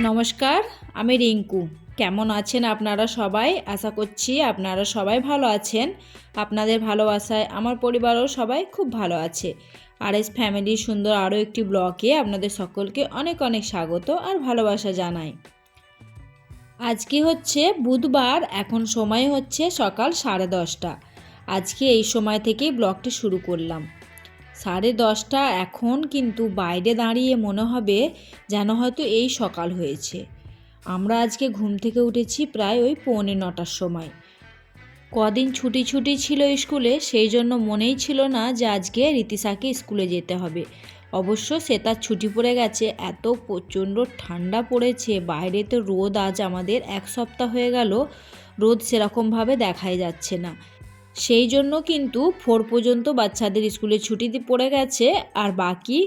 নমস্কার, আমি রিঙ্কু। কেমন আছেন আপনারা সবাই? আশা করছি আপনারা সবাই ভালো আছেন। আপনাদের ভালোবাসায় আমার পরিবারও সবাই খুব ভালো আছে। আর এস ফ্যামিলি সুন্দর আরও একটি ব্লগে আপনাদের সকলকে অনেক অনেক স্বাগত আর ভালোবাসা জানাই। আজকে হচ্ছে বুধবার, এখন সময় হচ্ছে সকাল সাড়ে দশটা। আজকে এই সময় থেকেই ব্লগটি শুরু করলাম। সাড়ে দশটা এখন কিন্তু বাইরে দাঁড়িয়ে মনে হবে যেন হয়তো এই সকাল হয়েছে। আমরা আজকে ঘুম থেকে উঠেছি প্রায় ওই পৌনে নটার সময়। কদিন ছুটি ছুটি ছিল স্কুলে, সেই জন্য মনেই ছিল না যে আজকে রীতিশাকে স্কুলে যেতে হবে। অবশ্য সে তার ছুটি পড়ে গেছে, এত প্রচণ্ড ঠান্ডা পড়েছে, বাইরে তো রোদ আজ আমাদের এক সপ্তাহ হয়ে গেল, রোদ সেরকমভাবে দেখাই যাচ্ছে না। সেই জন্য কিন্তু ফোর পর্যন্ত বাচ্চাদের স্কুলে ছুটি পড়ে গেছে আর বাকি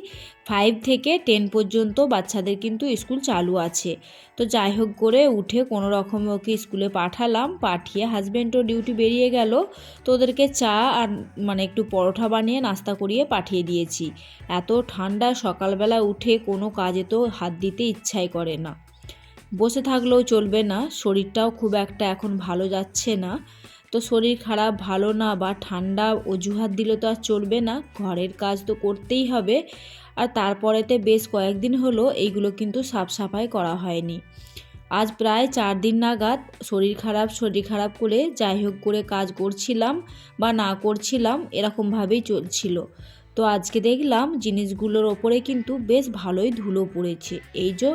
ফাইভ থেকে টেন পর্যন্ত বাচ্চাদের কিন্তু স্কুল চালু আছে। তো যাই হোক করে উঠে কোনো রকমে ওকে স্কুলে পাঠালাম, পাঠিয়ে হাজব্যান্ডও ডিউটি বেরিয়ে গেল। তো ওদেরকে চা আর মানে একটু পরোঠা বানিয়ে নাস্তা করিয়ে পাঠিয়ে দিয়েছি। এত ঠান্ডা সকালবেলা উঠে কোনো কাজে তো হাত দিতে ইচ্ছাই করে না। বসে থাকলেও চলবে না, শরীরটাও খুব একটা এখন ভালো যাচ্ছে না। তো শরীর খারাপ, ভালো না বা ঠান্ডা, অজুহাত দিলে তো আর চলবে না। ঘরের কাজ তো করতেই হবে। আর তারপরেতে বেশ কয়েকদিন হলো এইগুলো কিন্তু সাফ সাফাই করা হয়নি। আজ প্রায় চার দিন নাগাদ শরীর খারাপ শরীর খারাপ করে যাই হোক করে কাজ করছিলাম বা না করছিলাম এরকমভাবেই চলছিল। তো আজকে দেখলাম জিনিসগুলোর ওপরে কিন্তু বেশ ভালোই ধুলো পড়েছে। এই যে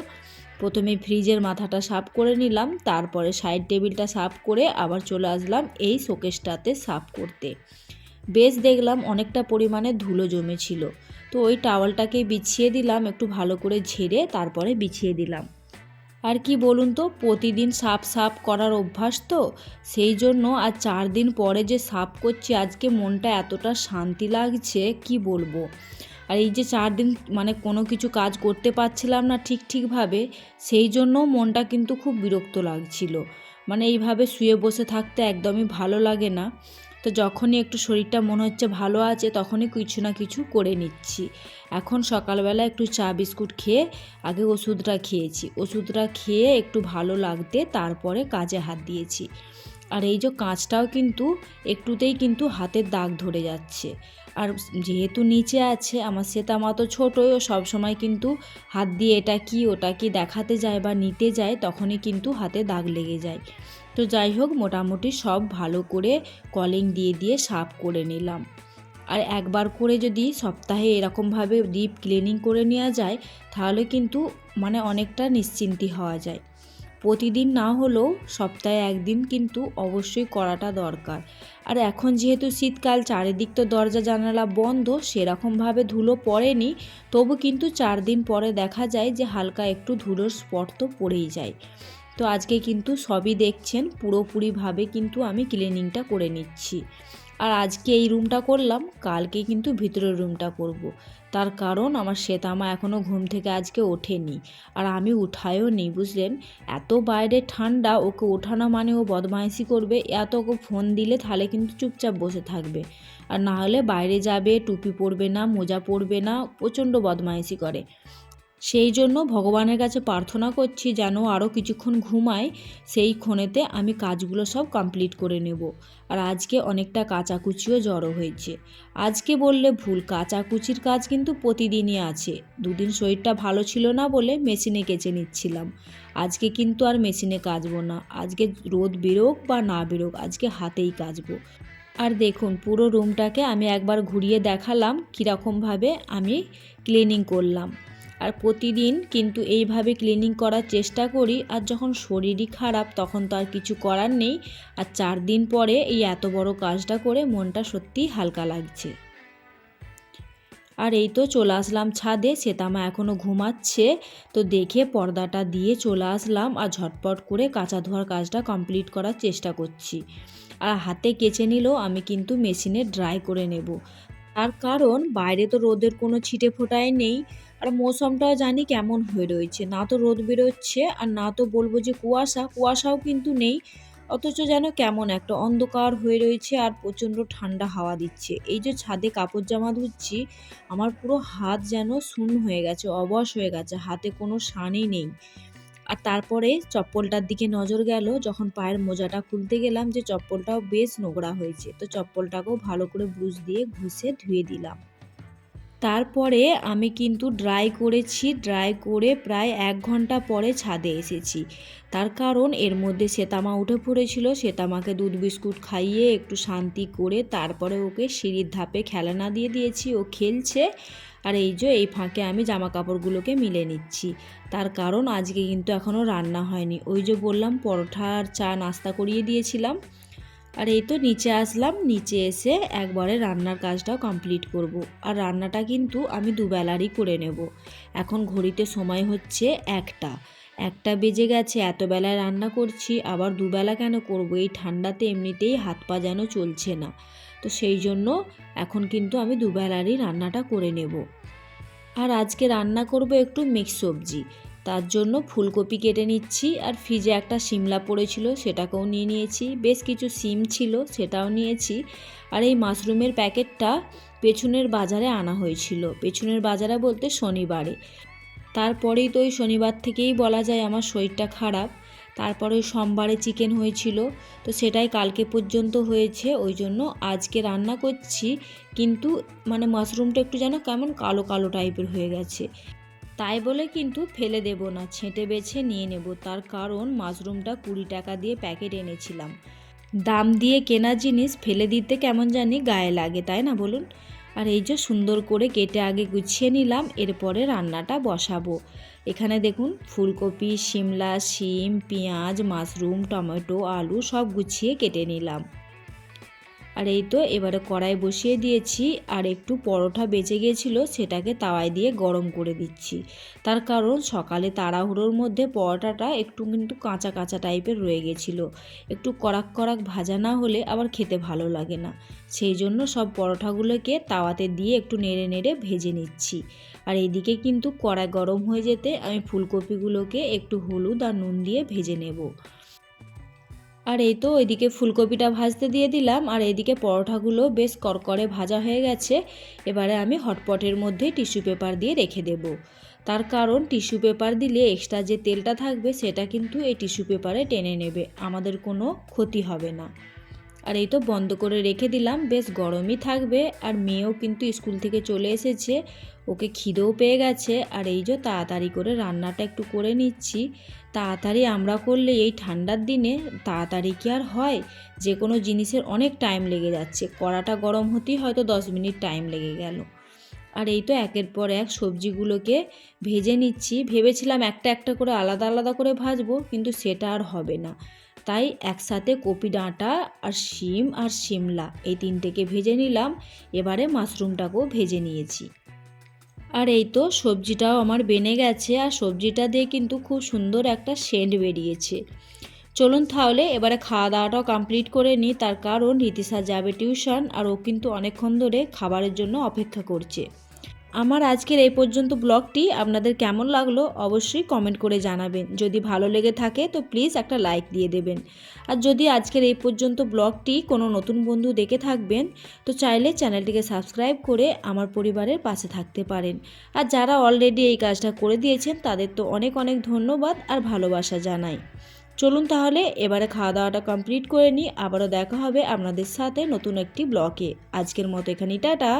প্রথমে ফ্রিজের মাথাটা সাফ করে নিলাম, তারপরে সাইড টেবিলটা সাফ করে আবার চলে আসলাম এই শোকেসটাতে সাফ করতে। বেশ দেখলাম অনেকটা পরিমাণে ধুলো জমেছিল। তো ওই টাওয়ালটাকে বিছিয়ে দিলাম, একটু ভালো করে ঝেড়ে তারপরে বিছিয়ে দিলাম। আর কি বলুন তো, প্রতিদিন সাফ সাফ করার অভ্যাস তো? সেই জন্য আর চার দিন পরে যে সাফ করছি, আজকে মনটা এতটা শান্তি লাগছে, কি বলব? আর এই যে চার দিন মানে কোনো কিছু কাজ করতে পারছিলাম না ঠিক ঠিকভাবে, সেই জন্য মনটা কিন্তু খুব বিরক্ত লাগছিল। মানে এইভাবে শুয়ে বসে থাকতে একদমই ভালো লাগে না। তো যখনই একটু শরীরটা মনে হচ্ছে ভালো আছে, তখনই কিছু না কিছু করে নিচ্ছি। এখন সকালবেলা একটু চা বিস্কুট খেয়ে আগে ওষুধটা খেয়েছি। ওষুধটা খেয়ে একটু ভালো লাগতে তারপরে কাজে হাত দিয়েছি। আর এই যে কাঁচটাও কিন্তু একটুতেই কিন্তু হাতের দাগ ধরে যাচ্ছে। আর যেহেতু নিচে আছে, আমার শ্বেতামা তো ছোটোই, ও সবসময় কিন্তু হাত দিয়ে এটা কি, ওটা কি দেখাতে যায় বা নিতে যায়, তখনই কিন্তু হাতে দাগ লেগে যায়। তো যাই হোক, মোটামুটি সব ভালো করে কলিং দিয়ে দিয়ে সাফ করে নিলাম। আর একবার করে যদি সপ্তাহে এরকমভাবে ডিপ ক্লিনিং করে নেওয়া যায়, তাহলে কিন্তু মানে অনেকটা নিশ্চিন্তি হওয়া যায়। প্রতিদিন না হলেও সপ্তাহে একদিন কিন্তু অবশ্যই করাটা দরকার। আর এখন যেহেতু শীতকাল, চারিদিক তো দরজা, জানালা বন্ধ, সেরকমভাবে ধুলো পড়েনি, তবু কিন্তু চার দিন পরে দেখা যায় যে হালকা একটু ধুলোর স্পট তো পড়েই যায়। তো আজকে কিন্তু সবই দেখছেন, পুরোপুরিভাবে কিন্তু আমি ক্লিনিংটা করে নিচ্ছি। আর আজকে এই রুমটা করলাম, কালকে কিন্তু ভিতরের রুমটা করব। তার কারণ আমার শ্বেতামা এখনও ঘুম থেকে আজকে ওঠেনি আর আমি উঠায়ও নি, বুঝলেন? এত বাইরে ঠান্ডা, ওকে ওঠানো মানে ও বদমাইশি করবে, এত ওকে ফোন দিলে তাহলে কিন্তু চুপচাপ বসে থাকবে। আর না হলে বাইরে যাবে, টুপি পরবে না, মোজা পরবে না, প্রচণ্ড বদমাইশি করে। সেই জন্য ভগবানের কাছে প্রার্থনা করছি যেন আরও কিছুক্ষণ ঘুমায়, সেই ক্ষণেতে আমি কাজগুলো সব কমপ্লিট করে নেব। আর আজকে অনেকটা কাচাকুচিও জড়ো হয়েছে। আজকে বললে ভুল, কাচাকুচির কাজ কিন্তু প্রতিদিনই আছে। দুদিন শরীরটা ভালো ছিল না বলে মেশিনে কেচে নিচ্ছিলাম। আজকে কিন্তু আর মেশিনে কাচবো না। আজকে রোদ বেরোক বা না বেরোক, আজকে হাতেই কাচবো। আর দেখুন, পুরো রুমটাকে আমি একবার ঘুরিয়ে দেখালাম, কীরকমভাবে আমি ক্লিনিং করলাম। আর প্রতিদিন কিন্তু এইভাবে ক্লিনিং করার চেষ্টা করি, আর যখন শরীরই খারাপ তখন তো আর কিছু করার নেই। আর চার দিন পরে এই এত বড় কাজটা করে মনটা সত্যিই হালকা লাগছে। আর এই তো চলে আসলাম ছাদে, শ্বেতামা এখনও ঘুমাচ্ছে। তো দেখে পর্দাটা দিয়ে চলে আসলাম আর ঝটপট করে কাঁচা ধোয়ার কাজটা কমপ্লিট করার চেষ্টা করছি। আর হাতে কেচে নিলেও আমি কিন্তু মেশিনে ড্রাই করে নেব। তার কারণ বাইরে তো রোদের কোনো ছিটে ফোটাই নেই। আর মৌসুমটাও জানি কেমন হয়ে রয়েছে। না তো রোদ বেরোচ্ছে আর না তো বলব যে কুয়াশা। কুয়াশাও কিন্তু নেই, অথচ যেন কেমন একটা অন্ধকার হয়ে রয়েছে আর প্রচণ্ড ঠান্ডা হাওয়া দিচ্ছে। এই যে ছাদে কাপড় জামা ধুচ্ছি, আমার পুরো হাত যেন শূন্য হয়ে গেছে, অবশ হয়ে গেছে, হাতে কোনো শানই নেই। আর তারপরে চপ্পলটার দিকে নজর গেল, যখন পায়ের মোজাটা খুলতে গেলাম যে চপ্পলটাও বেশ নোংরা হয়েছে। তো চপ্পলটাকেও ভালো করে ব্রুশ দিয়ে ঘুষে ধুয়ে দিলাম। তারপরে আমি কিন্তু ড্রাই করেছি ড্রাই করে প্রায় এক ঘণ্টা পরে ছাদে এসেছি। তার কারণ এর মধ্যে শ্বেতামা উঠে পড়েছিল, শ্বেতামাকে দুধ বিস্কুট খাইয়ে একটু শান্তি করে তারপরে ওকে সিঁড়ির ধাপে খেলনা দিয়ে দিয়েছি, ও খেলছে। আর এই যে, এই ফাঁকে আমি জামা কাপড়গুলোকে মিলে নিচ্ছি। তার কারণ আজকে কিন্তু এখনও রান্না হয়নি। ওই যে বললাম পরোঠা আর চা নাস্তা করিয়ে দিয়েছিলাম। আর এই তো নিচে আসলাম, নিচে এসে একবারে রান্নার কাজটাও কমপ্লিট করব। আর রান্নাটা কিন্তু আমি দুবেলারই করে নেব। এখন ঘড়িতে সময় হচ্ছে একটা। একটা বেজে গেছে, এত বেলায় রান্না করছি, আবার দুবেলা কেন করব? এই ঠান্ডাতে এমনিতেই হাত পা যেন চলছে না। তো সেই জন্য এখন কিন্তু আমি দুবেলারই রান্নাটা করে নেব। আর আজকে রান্না করব একটু মিক্স সবজি। তার জন্য ফুলকপি কেটে নিচ্ছি আর ফ্রিজে একটা সিমলা পড়েছিল সেটাকেও নিয়ে নিয়েছি। বেশ কিছু সিম ছিল সেটাও নিয়েছি। আর এই মাশরুমের প্যাকেটটা পেছনের বাজারে আনা হয়েছিল। পেছনের বাজারে বলতে শনিবারে। তারপরেই তো ওই শনিবার থেকেই বলা যায় আমার শরীরটা খারাপ। তারপরে ওই সোমবারে চিকেন হয়েছিল। তো সেটাই কালকে পর্যন্ত হয়েছে, ওই জন্য আজকে রান্না করছি। কিন্তু মানে মাশরুমটা একটু যেন কেমন কালো কালো টাইপের হয়ে গেছে। তাই বলে কিন্তু ফেলে দেব না, ছেঁটে বেছে নিয়ে নেব। তার কারণ মাশরুমটা কুড়ি টাকা দিয়ে প্যাকেট এনেছিলাম। দাম দিয়ে কেনা জিনিস ফেলে দিতে কেমন জানি গায়ে লাগে, তাই না বলুন? আর এই যে সুন্দর করে কেটে আগে গুছিয়ে নিলাম, এরপরে রান্নাটা বসাবো। এখানে দেখুন, ফুলকপি, শিমলা, শিম, পেঁয়াজ, মাশরুম, টমেটো, আলু সব গুছিয়ে কেটে নিলাম। আর এই তো এবারে কড়াই বসিয়ে দিয়েছি, আর একটু পরোটা বেঁচে গিয়েছিল সেটাকে তাওয়ায় দিয়ে গরম করে দিচ্ছি। তার কারণ সকালে তাড়াহুড়োর মধ্যে পরোটাটা একটু কিন্তু কাঁচা কাঁচা টাইপের রয়ে গেছিল। একটু কড়াক কড়াক ভাজা না হলে আবার খেতে ভালো লাগে না। সেই জন্য সব পরোটাগুলোকে তাওয়াতে দিয়ে একটু নেড়ে নেড়ে ভেজে নিচ্ছি। আর এইদিকে কিন্তু কড়াই গরম হয়ে যেতে আমি ফুলকপিগুলোকে একটু হলুদ আর নুন দিয়ে ভেজে নেব। আর এই তো ওইদিকে ফুলকপিটা ভাজতে দিয়ে দিলাম, আর এইদিকে পরোটাগুলো বেশ করকরে ভাজা হয়ে গেছে। এবারে আমি হটপটের মধ্যে টিস্যু পেপার দিয়ে রেখে দেব। তার কারণ টিস্যু পেপার দিলে এক্সট্রা যে তেলটা থাকবে সেটা কিন্তু এই টিস্যু পেপারে টেনে নেবে, আমাদের কোনো ক্ষতি হবে না। আর এই তো বন্ধ করে রেখে দিলাম, বেশ গরমই থাকবে, আর মেয়েও কিন্তু স্কুল থেকে চলে এসেছে ওকে খিদেও পেয়ে গেছে। আর এই যে তাড়াতাড়ি করে রান্নাটা একটু করে নিচ্ছি। তাড়াতাড়ি আমরা করলে এই ঠান্ডার দিনে তাড়াতাড়ি কি আর হয়? যে কোনো জিনিসের অনেক টাইম লেগে যাচ্ছে। কড়াটা গরম হতেই হয়তো দশ মিনিট টাইম লেগে গেল। আর এই তো একের পর এক সবজিগুলোকে ভেজে নিচ্ছি। ভেবেছিলাম একটা একটা করে আলাদা আলাদা করে ভাজবো, কিন্তু সেটা আর হবে না। তাই একসাথে কপি ডাঁটা আর শিম আর শিমলা এই তিনটেকে ভেজে নিলাম। এবারে মাশরুমটাকেও ভেজে নিয়েছি। আর এই তো সবজিটাও আমার বেনে গেছে, আর সবজিটা দিয়ে কিন্তু খুব সুন্দর একটা সেন্ট বেরিয়েছে। চলুন তাহলে এবারে খাওয়া দাওয়াটাও কমপ্লিট করে নিই, তার কারণ রীতিশা যাবে টিউশন আর ও কিন্তু অনেকক্ষণ ধরে খাবারের জন্য অপেক্ষা করছে। আমার আজকের এই পর্যন্ত ব্লগটি আপনাদের কেমন লাগল অবশ্যই কমেন্ট করে জানাবেন। যদি ভালো লেগে থাকে তো প্লিজ একটা লাইক দিয়ে দেবেন। আর যদি আজকের এই পর্যন্ত ব্লগটি কোনো নতুন বন্ধু দেখে থাকবেন, তো চাইলে চ্যানেলটিকে সাবস্ক্রাইব করে আমার পরিবারের পাশে থাকতে পারেন। আর যারা অলরেডি এই কাজটা করে দিয়েছেন, তাদের তো অনেক অনেক ধন্যবাদ আর ভালোবাসা জানাই। চলুন তাহলে, এবারে খাওয়া দাওয়াটা কমপ্লিট করে নিই। আবারও দেখা হবে আপনাদের সাথে নতুন একটি ব্লকে আজকের মতো এখানেই, টাটা!